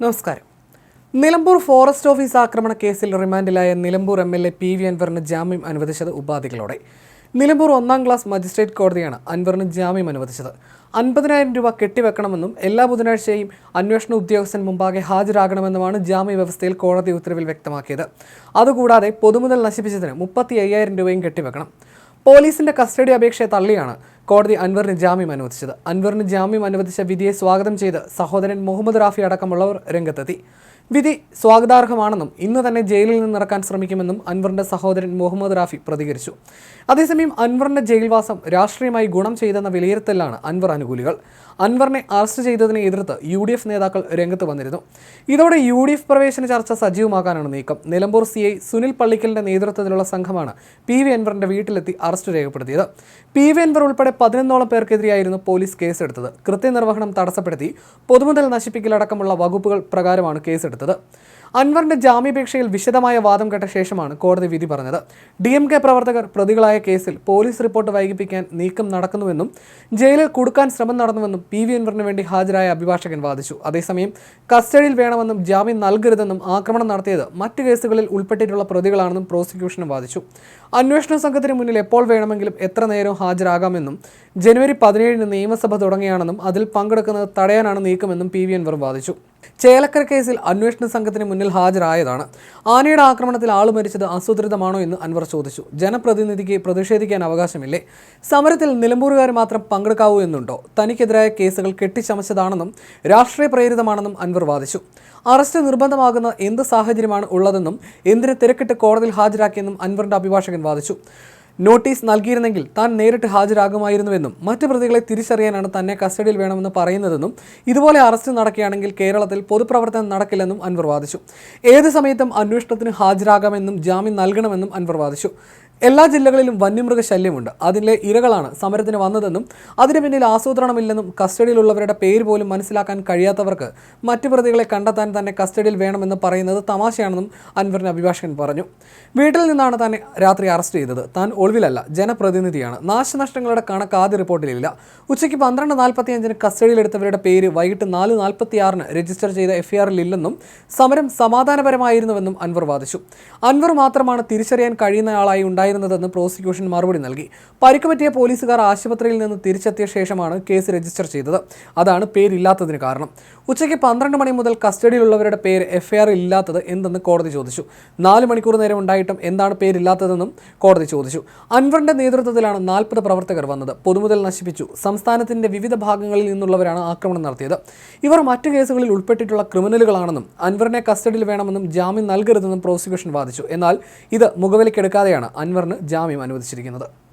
നമസ്കാരം. Nilambur forest office ആക്രമണ കേസിൽ റിമാൻഡിലായ Nilambur M L A P V അൻവറിന് ജാമ്യം അനുവദിച്ചത് ഉപാധികളോടെ. നിലമ്പൂർ ഒന്നാം ക്ലാസ് മജിസ്ട്രേറ്റ് കോടതിയാണ് അൻവറിന് ജാമ്യം അനുവദിച്ചത്. അൻപതിനായിരം രൂപ കെട്ടിവെക്കണമെന്നും എല്ലാ ബുധനാഴ്ചയും അന്വേഷണ ഉദ്യോഗസ്ഥൻ മുമ്പാകെ ഹാജരാകണമെന്നുമാണ് ജാമ്യ വ്യവസ്ഥയിൽ കോടതി ഉത്തരവിൽ വ്യക്തമാക്കിയത്. അതുകൂടാതെ പൊതുമുതൽ നശിപ്പിച്ചതിന് മുപ്പത്തി അയ്യായിരം രൂപയും കെട്ടിവെക്കണം. പോലീസിന്റെ കസ്റ്റഡി അപേക്ഷയെ തള്ളിയാണ് കോടതി അൻവറിന് ജാമ്യം അനുവദിച്ചത്. അൻവറിന് ജാമ്യം അനുവദിച്ച വിധിയെ സ്വാഗതം ചെയ്ത് സഹോദരൻ മുഹമ്മദ് റാഫി അടക്കമുള്ളവർ രംഗത്തെത്തി. വിധി സ്വാഗതാർഹമാണെന്നും ഇന്ന് തന്നെ ജയിലിൽ നിന്നിറക്കാൻ ശ്രമിക്കുമെന്നും അൻവറിന്റെ സഹോദരൻ മുഹമ്മദ് റാഫി പ്രതികരിച്ചു. അതേസമയം അൻവറിന്റെ ജയിൽവാസം രാഷ്ട്രീയമായി ഗുണം ചെയ്തെന്ന വിലയിരുത്തലാണ് അൻവർ അനുകൂലികൾ അൻവറിനെ അറസ്റ്റ് ചെയ്തതിനെ എതിർത്ത് യു ഡി എഫ് നേതാക്കൾ രംഗത്ത് വന്നിരുന്നു. ഇതോടെ യു ഡി എഫ് പ്രവേശന ചർച്ച സജീവമാക്കാനാണ് നീക്കം. നിലമ്പൂർ സി ഐ സുനിൽ പള്ളിക്കലിന്റെ നേതൃത്വത്തിലുള്ള സംഘമാണ് പി വി അൻവറിന്റെ വീട്ടിലെത്തി അറസ്റ്റ് രേഖപ്പെടുത്തിയത്. പി വി അൻവർ ഉൾപ്പെടെ പതിനൊന്നോളം പേർക്കെതിരെയായിരുന്നു പോലീസ് കേസെടുത്തത്. കൃത്യനിർവഹണം തടസ്സപ്പെടുത്തി. പൊതുമുതൽ നശിപ്പിക്കലടക്കമുള്ള വകുപ്പുകൾ പ്രകാരമാണ് കേസെടുത്തത്. അൻവറിന്റെ ജാമ്യാപേക്ഷയിൽ വിശദമായ വാദം കേട്ട ശേഷമാണ് കോടതി വിധി പറഞ്ഞത്. ഡി എം കെ പ്രവർത്തകർ പ്രതികളായ കേസിൽ പോലീസ് റിപ്പോർട്ട് വൈകിപ്പിക്കാൻ നീക്കം നടക്കുന്നുവെന്നും ജയിലിൽ കൊടുക്കാൻ ശ്രമം നടന്നുവെന്നും പി വി അൻവറിന് വേണ്ടി ഹാജരായ അഭിഭാഷകൻ വാദിച്ചു. അതേസമയം കസ്റ്റഡിയിൽ വേണമെന്നും ജാമ്യം നൽകരുതെന്നും ആക്രമണം നടത്തിയത് മറ്റ് കേസുകളിൽ ഉൾപ്പെട്ടിട്ടുള്ള പ്രതികളാണെന്നും പ്രോസിക്യൂഷനും വാദിച്ചു. അന്വേഷണ സംഘത്തിന് മുന്നിൽ എപ്പോൾ വേണമെങ്കിലും എത്ര നേരം ഹാജരാകാമെന്നും ജനുവരി പതിനേഴിന് നിയമസഭ തുടങ്ങിയാണെന്നും അതിൽ പങ്കെടുക്കുന്നത് തടയാനാണ് നീക്കമെന്നും പി വി അൻവർ വാദിച്ചു. ചേലക്കര കേസിൽ അന്വേഷണ സംഘത്തിന് മുന്നിൽ ഹാജരായതാണ്. ആനയുടെ ആക്രമണത്തിൽ ആൾ മരിച്ചത് ആസൂത്രിതമാണോ എന്ന് അൻവർ ചോദിച്ചു. ജനപ്രതിനിധിക്ക് പ്രതിഷേധിക്കാൻ അവകാശമില്ലേ? സമരത്തിൽ നിലമ്പൂരുകാർ മാത്രം പങ്കെടുക്കാവൂ എന്നുണ്ടോ? തനിക്കെതിരായ കേസുകൾ കെട്ടിച്ചമച്ചതാണെന്നും രാഷ്ട്രീയ പ്രേരിതമാണെന്നും അൻവർ വാദിച്ചു. അറസ്റ്റ് നിർബന്ധമാകുന്ന എന്ത് സാഹചര്യമാണ് ഉള്ളതെന്നും എന്തിന് തിരക്കിട്ട് കോടതിയിൽ ഹാജരാക്കിയെന്നും അൻവറിന്റെ അഭിഭാഷകൻ വാദിച്ചു. നോട്ടീസ് നൽകിയിരുന്നെങ്കിൽ താൻ നേരിട്ട് ഹാജരാകുമായിരുന്നുവെന്നും മറ്റ് പ്രതികളെ തിരിച്ചറിയാനാണ് തന്നെ കസ്റ്റഡിയിൽ വേണമെന്ന് പറയുന്നതെന്നും ഇതുപോലെ അറസ്റ്റ് നടക്കുകയാണെങ്കിൽ കേരളത്തിൽ പൊതുപ്രവർത്തനം നടക്കില്ലെന്നും അൻവർ വാദിച്ചു. ഏത് സമയത്തും അന്വേഷണത്തിന് ഹാജരാകാമെന്നും ജാമ്യം നൽകണമെന്നും അൻവർ വാദിച്ചു. എല്ലാ ജില്ലകളിലും വന്യമൃഗ ശല്യമുണ്ട് അതിലെ ഇരകളാണ് സമരത്തിന് വന്നതെന്നും അതിനു പിന്നിൽ ആസൂത്രണമില്ലെന്നും കസ്റ്റഡിയിലുള്ളവരുടെ പേര് പോലും മനസ്സിലാക്കാൻ കഴിയാത്തവർക്ക് മറ്റു പ്രതികളെ കണ്ടെത്താൻ തന്നെ കസ്റ്റഡിയിൽ വേണമെന്ന് പറയുന്നത് തമാശയാണെന്നും അൻവറിന് അഭിഭാഷകൻ പറഞ്ഞു. വീട്ടിൽ നിന്നാണ് തന്നെ രാത്രി അറസ്റ്റ് ചെയ്തത്. താൻ ഒളിവിലല്ല ജനപ്രതിനിധിയാണ്. നാശനഷ്ടങ്ങളുടെ കണക്ക് ആദ്യ റിപ്പോർട്ടിലില്ല. ഉച്ചയ്ക്ക് പന്ത്രണ്ട് നാൽപ്പത്തിയഞ്ചിന് കസ്റ്റഡിയിലെടുത്തവരുടെ പേര് വൈകിട്ട് നാല് നാൽപ്പത്തിയാറിന് രജിസ്റ്റർ ചെയ്ത എഫ്ഐആറിൽ ഇല്ലെന്നും സമരം സമാധാനപരമായിരുന്നുവെന്നും അൻവർ വാദിച്ചു. അൻവർ മാത്രമാണ് തിരിച്ചറിയാൻ കഴിയുന്നയാളായി ഉണ്ടായിരുന്നതെന്ന് പ്രോസിക്യൂഷൻ മറുപടി നൽകി. പരിക്ക് പറ്റിയ പോലീസുകാർ ആശുപത്രിയിൽ നിന്ന് തിരിച്ചെത്തിയ ശേഷമാണ് കേസ് രജിസ്റ്റർ ചെയ്തത്. അതാണ് പേരില്ലാത്തതിന് കാരണം. ഉച്ചയ്ക്ക് പന്ത്രണ്ട് മണി മുതൽ കസ്റ്റഡിയിലുള്ളവരുടെ പേര് എഫ്ഐആർ ഇല്ലാത്തത് എന്തെന്ന് കോടതി ചോദിച്ചു. നാല് മണിക്കൂർ നേരം ഉണ്ടായിട്ടും എന്താണ് പേരില്ലാത്തതെന്നും കോടതി ചോദിച്ചു. അൻവറിന്റെ നേതൃത്വത്തിലാണ് നാൽപ്പത് പ്രവർത്തകർ വന്നത്. പൊതുമുതൽ നശിപ്പിച്ചു. സംസ്ഥാനത്തിന്റെ വിവിധ ഭാഗങ്ങളിൽ നിന്നുള്ളവരാണ് ആക്രമണം നടത്തിയത്. ഇവർ മറ്റു കേസുകളിൽ ഉൾപ്പെട്ടിട്ടുള്ള ക്രിമിനലുകളാണെന്നും അൻവറിനെ കസ്റ്റഡിയിൽ വേണമെന്നും ജാമ്യം നൽകരുതെന്നും പ്രോസിക്യൂഷൻ വാദിച്ചു. എന്നാൽ ഇത് മുഖവിലക്കെടുക്കാതെയാണ് അൻവറിന് ജാമ്യം അനുവദിച്ചിരിക്കുന്നത്.